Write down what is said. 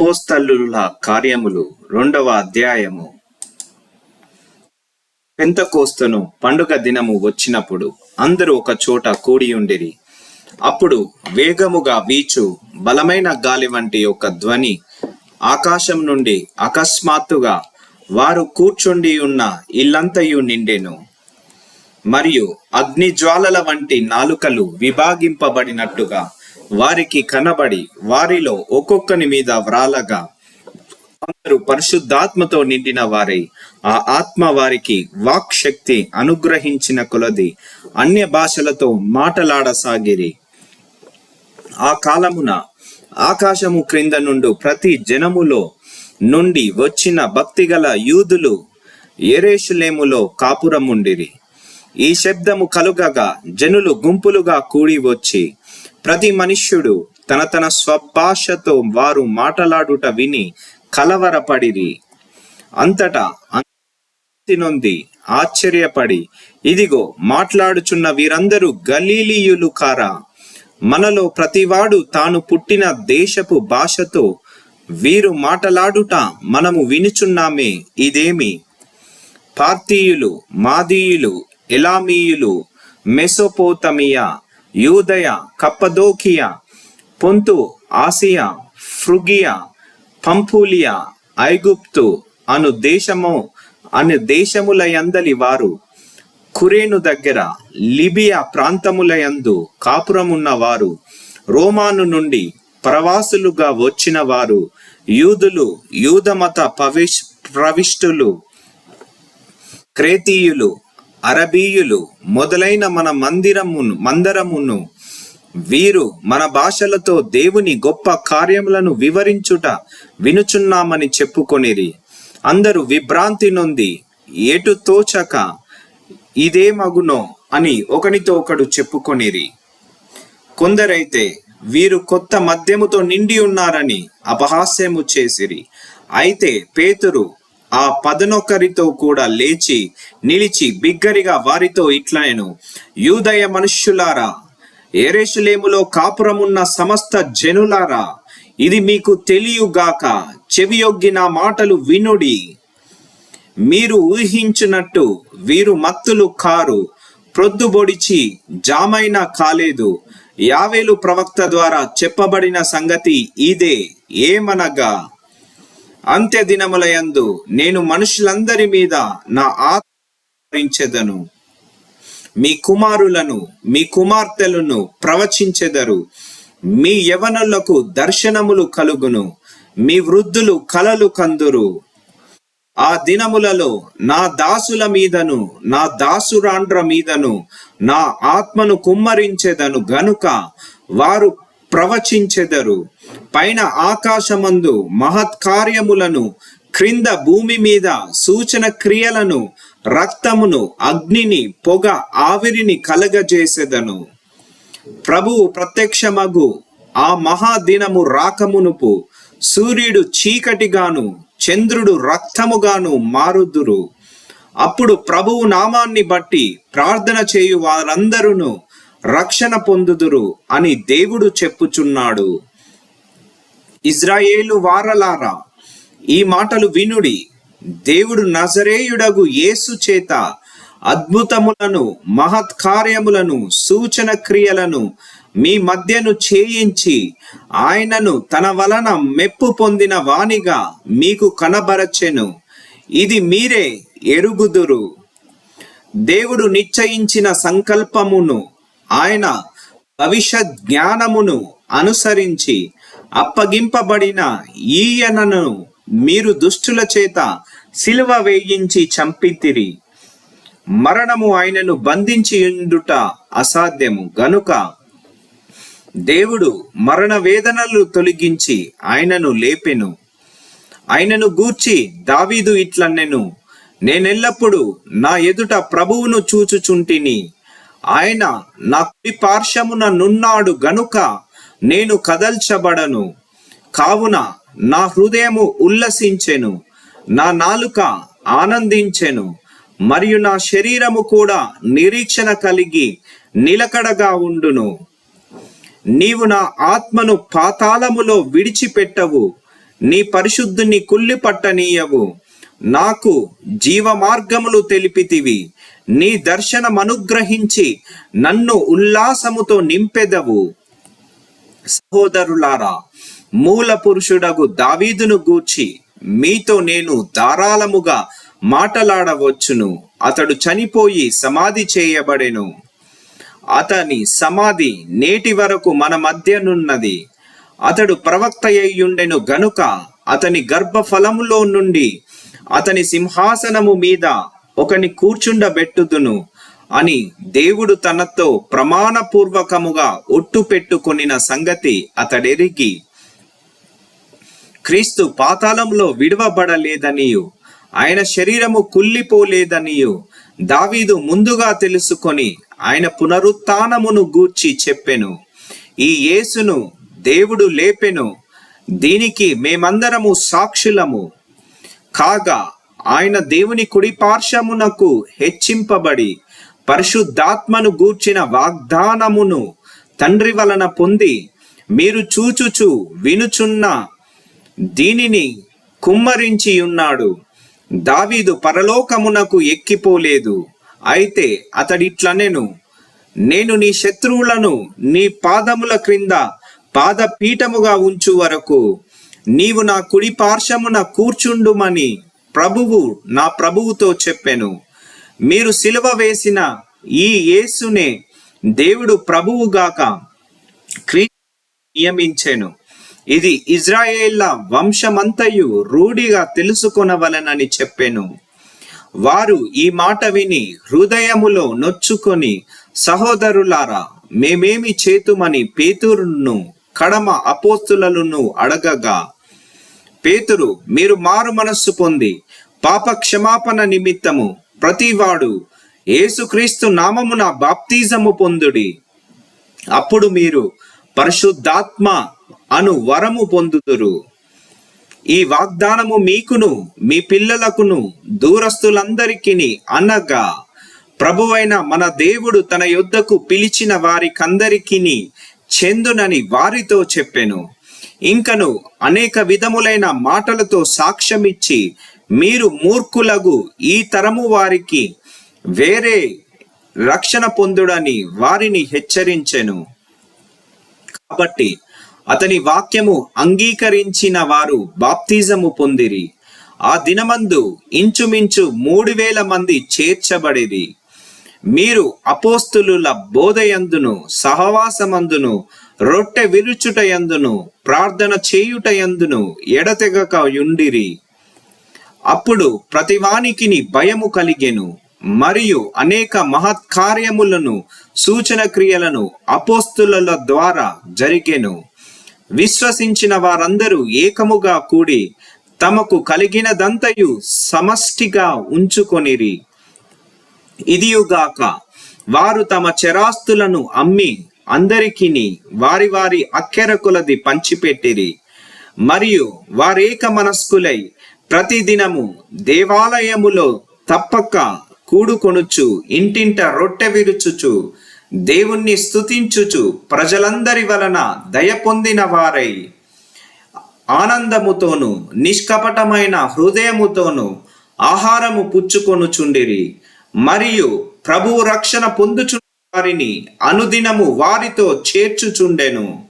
అపోస్తలుల కార్యములు రెండవ అధ్యాయము. పెంతకోస్తను పండుగ దినము వచ్చినప్పుడు అందరూ ఒక చోట కూడి ఉండిరి అప్పుడు వేగముగా వీచు బలమైన గాలి వంటి ఒక ధ్వని ఆకాశం నుండి అకస్మాత్తుగా వారు కూర్చుండి ఉన్న ఇల్లంతయు నిండెను. మరియు అగ్ని జ్వాలల వంటి నాలుకలు విభాగింపబడినట్టుగా వారికి కనబడి వారిలో ఒక్కొక్కని మీద వ్రాలగా అందరూ పరిశుద్ధాత్మతో నిండిన వారై. ఆ ఆత్మ వారికి వాక్ శక్తి అనుగ్రహించిన కొలది. అన్య భాషలతో మాటలాడసాగిరి. ఆ కాలమున ఆకాశము క్రింద నుండు ప్రతి జనములో నుండి వచ్చిన భక్తిగల యూదులు ఎరేషులేములో కాపురముండిరి. ఈ శబ్దము కలుగగా జనులు గుంపులుగా కూడి వచ్చి ప్రతి మనుష్యుడు తన తన స్వభాషతో వారు మాటలాడుట విని కలవరపడిరి. అంతటా నొంది ఆశ్చర్యపడి ఇదిగో మాట్లాడుచున్న వీరందరూ గలీలీయులు కారా? మనలో ప్రతివాడు తాను పుట్టిన దేశపు భాషతో వీరు మాటలాడుట మనము వినుచున్నామే ఇదేమి? పార్థీయులు మాదీయులు ఎలామీయులు మెసోపోతమియా యూదయ కప్పదోకియా పొంతు ఆసియా ఫ్రుగియా పంఫూలియా ఐగుప్తు అను దేశము అను దేశముల యందలి వారు కురేను దగ్గర లిబియా ప్రాంతములయందు కాపురమున్న వారు రోమాను నుండి ప్రవాసులుగా వచ్చిన వారు యూదులు యూదమత ప్రవిష్ ప్రవిష్టులు క్రేతీయులు అరబీయులు మొదలైన మన మందిరమును మందరమును వీరు మన భాషలతో దేవుని గొప్ప కార్యములను వివరించుట వినుచున్నామని చెప్పుకొనిరి. అందరూ విభ్రాంతి నొంది ఎటు తోచక ఇదేమగునో అని ఒకనితో ఒకడు చెప్పుకొనిరి. కొందరైతే వీరు కొత్త మద్యముతో నిండి ఉన్నారని అపహాస్యము చేసిరి. అయితే పేతురు ఆ పదనొక్కరితో కూడా లేచి నిలిచి బిగ్గరిగా వారితో ఇట్లనెను. యూదయ మనుష్యులారా ఎరేషులేములో కాపురమున్న సమస్త జనులారా ఇది మీకు తెలియగాక చెవియొగ్గి నా మాటలు వినుడి. మీరు ఊహించినట్టు వీరు మత్తులు కారు ప్రొద్దుబొడిచి జామైన కాలేదు. యావేలు ప్రవక్త ద్వారా చెప్పబడిన సంగతి ఇదే ఏమనగా అంత్య దినములయందు నేను మనుషులందరి మీద నా ఆత్మరించెదను మీ కుమారులను మీ కుమార్తెలను ప్రవచించెదరు. మీ యవనులకు దర్శనములు కలుగును. మీ వృద్ధులు కలలు కందురు. ఆ దినములలో నా దాసుల మీదను నా దాసురాండ్ర మీదను నా ఆత్మను కుమ్మరించెదను గనుక వారు ప్రవచించెదరు. పైన ఆకాశమందు మహత్కార్యములను క్రింద భూమి మీద సూచన క్రియలను రక్తమును అగ్నిని పొగ ఆవిరిని కలగజేసెదను. ప్రభువు ప్రత్యక్షమగు ఆ మహాదినము రాకమునుపు సూర్యుడు చీకటిగాను చంద్రుడు రక్తముగాను మారుదురు. అప్పుడు ప్రభువు నామాన్ని బట్టి ప్రార్థన చేయు వారందరూ రక్షణ పొందుదురు అని దేవుడు చెప్పుచున్నాడు. ఇజ్రాయేలు వారలారా ఈ మాటలు వినుడి. దేవుడు నజరేయుడగు యేసు చేత అద్భుతములను మహత్కార్యములను సూచన క్రియలను మీ మధ్యను చేయించి ఆయనను తన వలన మెప్పు పొందిన వానిగా మీకు కనబరచెను. ఇది మీరే ఎరుగుదురు. దేవుడు నిశ్చయించిన సంకల్పమును ఆయన భవిష్యత్ జ్ఞానమును అనుసరించి అప్పగింపబడిన ఈయనను మీరు దుష్టుల చేత సిలువ వేయించి చంపితిరి. మరణము ఆయనను బంధించి ఉండుట అసాధ్యము. గనుక దేవుడు మరణ వేదనలు తొలగించి ఆయనను లేపెను. ఆయనను గూర్చి దావీదు ఇట్లన్నెను నేనెల్లప్పుడు నా ఎదుట ప్రభువును చూచుచుంటిని. ఆయన నా కుడి పార్శ్వమున నున్నాడు గనుక నేను కదల్చబడను. కావున నా హృదయము ఉల్లసించెను. నా నాలుక ఆనందించెను. మరియు నా శరీరము కూడా నిరీక్షణ కలిగి నిలకడగా ఉండును. నీవు నా ఆత్మను పాతాళములో విడిచిపెట్టవు. నీ పరిశుద్ధుని కుళ్ళి పట్టనీయవు. నాకు జీవ మార్గములు తెలిపితివి. నీ దర్శనమనుగ్రహించి నన్ను ఉల్లాసముతో నింపెదవు. సహోదరులారా మూల పురుషుడగు దావీదును గూర్చి మీతో నేను ధారాళముగా మాటలాడవచ్చును. అతడు చనిపోయి సమాధి చేయబడెను. అతని సమాధి నేటి వరకు మన మధ్యనున్నది. అతడు ప్రవక్త అయ్యుండెను గనుక అతని గర్భఫలములో నుండి అతని సింహాసనము మీద ఒకని కూర్చుండబెట్టుదును. అని దేవుడు తనతో ప్రమాణపూర్వకముగా ఒట్టు పెట్టుకొనిన సంగతి అతడెరిగి క్రీస్తు పాతాళంలో విడవబడలేదనియు ఆయన శరీరము కుళ్ళిపోలేదనియు దావీదు ముందుగా తెలుసుకొని ఆయన పునరుత్నమును గూర్చి చెప్పెను. ఈ యేసును దేవుడు లేపెను. దీనికి మేమందరము సాక్షులము. కాగా ఆయన దేవుని కుడి పార్శ్వమునకు హెచ్చింపబడి పరిశుద్ధాత్మను గూర్చిన వాగ్దానమును తండ్రి వలన పొంది మీరు చూచుచు వినుచున్న దీనిని కుమ్మరించి ఉన్నాడు. దావీదు పరలోకమునకు ఎక్కిపోలేదు. అయితే అతడిట్లనెను నేను నీ శత్రువులను నీ పాదముల క్రింద పాదపీఠముగా ఉంచు వరకు నీవు నా కుడి పార్శ్వమున కూర్చుండుమని ప్రభువు నా ప్రభువుతో చెప్పెను. మీరు సిలువ వేసిన ఈ యేసునే దేవుడు ప్రభువుగాక క్రీ నియమించెను. ఇది ఇజ్రాయేళ్ళ వంశమంతయు రూఢిగా తెలుసుకొనవలనని చెప్పెను. వారు ఈ మాట విని హృదయములో నొచ్చుకొని సహోదరులారా మేమేమి చేతుమని పేతురును కడమ అపోస్తులను అడగగా పేతురు మీరు మారు మనస్సు పొంది పాప క్షమాపణ నిమిత్తము ప్రతివాడు యేసుక్రీస్తు నామమున బాప్తిజము పొందుడి. అప్పుడు మీరు పరిశుద్ధాత్మ అను వరము పొందుదురు. ఈ వాగ్దానము మీకును మీ పిల్లలకును దూరస్తులందరికీ అనగా ప్రభువైన మన దేవుడు తన యొద్దకు పిలిచిన వారికందరికీ చెందునని వారితో చెప్పెను. ఇంకను అనేక విధములైన మాటలతో సాక్ష్యమిచ్చి మీరు మూర్ఖులగు ఈ తరము వారికి వేరే రక్షణ పొందుడని వారిని హెచ్చరించెను. కాబట్టి అతని వాక్యము అంగీకరించిన వారు బాప్తిజము పొందిరి. ఆ దినమందు ఇంచుమించు మూడు వేల మంది చేర్చబడిరి. మీరు అపోస్తులుల బోధయందును సహవాసమందును రొట్టె విరుచుటయందును ప్రార్థన చేయుటయందును ఎడతెగక యుండిరి అప్పుడు ప్రతివానికిని భయము కలిగెను. మరియు అనేక మహత్కార్యములను సూచన క్రియలను అపోస్తుల ద్వారా జరిగెను. విశ్వసించిన వారందరూ ఏకముగా కూడి తమకు కలిగినదంతయు సమష్టిగా ఉంచుకొనిరి. ఇదియుగాక వారు తమ చెరాస్తులను అమ్మి అందరికిని వారి వారి అక్కెర కొలది పంచిపెట్టిరి. మరియు వారేక మనస్కులై ప్రతిదినము దేవాలయములో తప్పక కూడుకొనుచు ఇంటింట రొట్టె విరుచుచు దేవుణ్ణి స్తుతించుచు ప్రజలందరి వలన దయ పొందిన వారై ఆనందముతోను నిష్కపటమైన హృదయముతోను ఆహారము పుచ్చుకొనుచుండిరి. మరియు ప్రభువు రక్షణ పొందుచు వారిని అనుదినము వారితో చేర్చుచుండెను.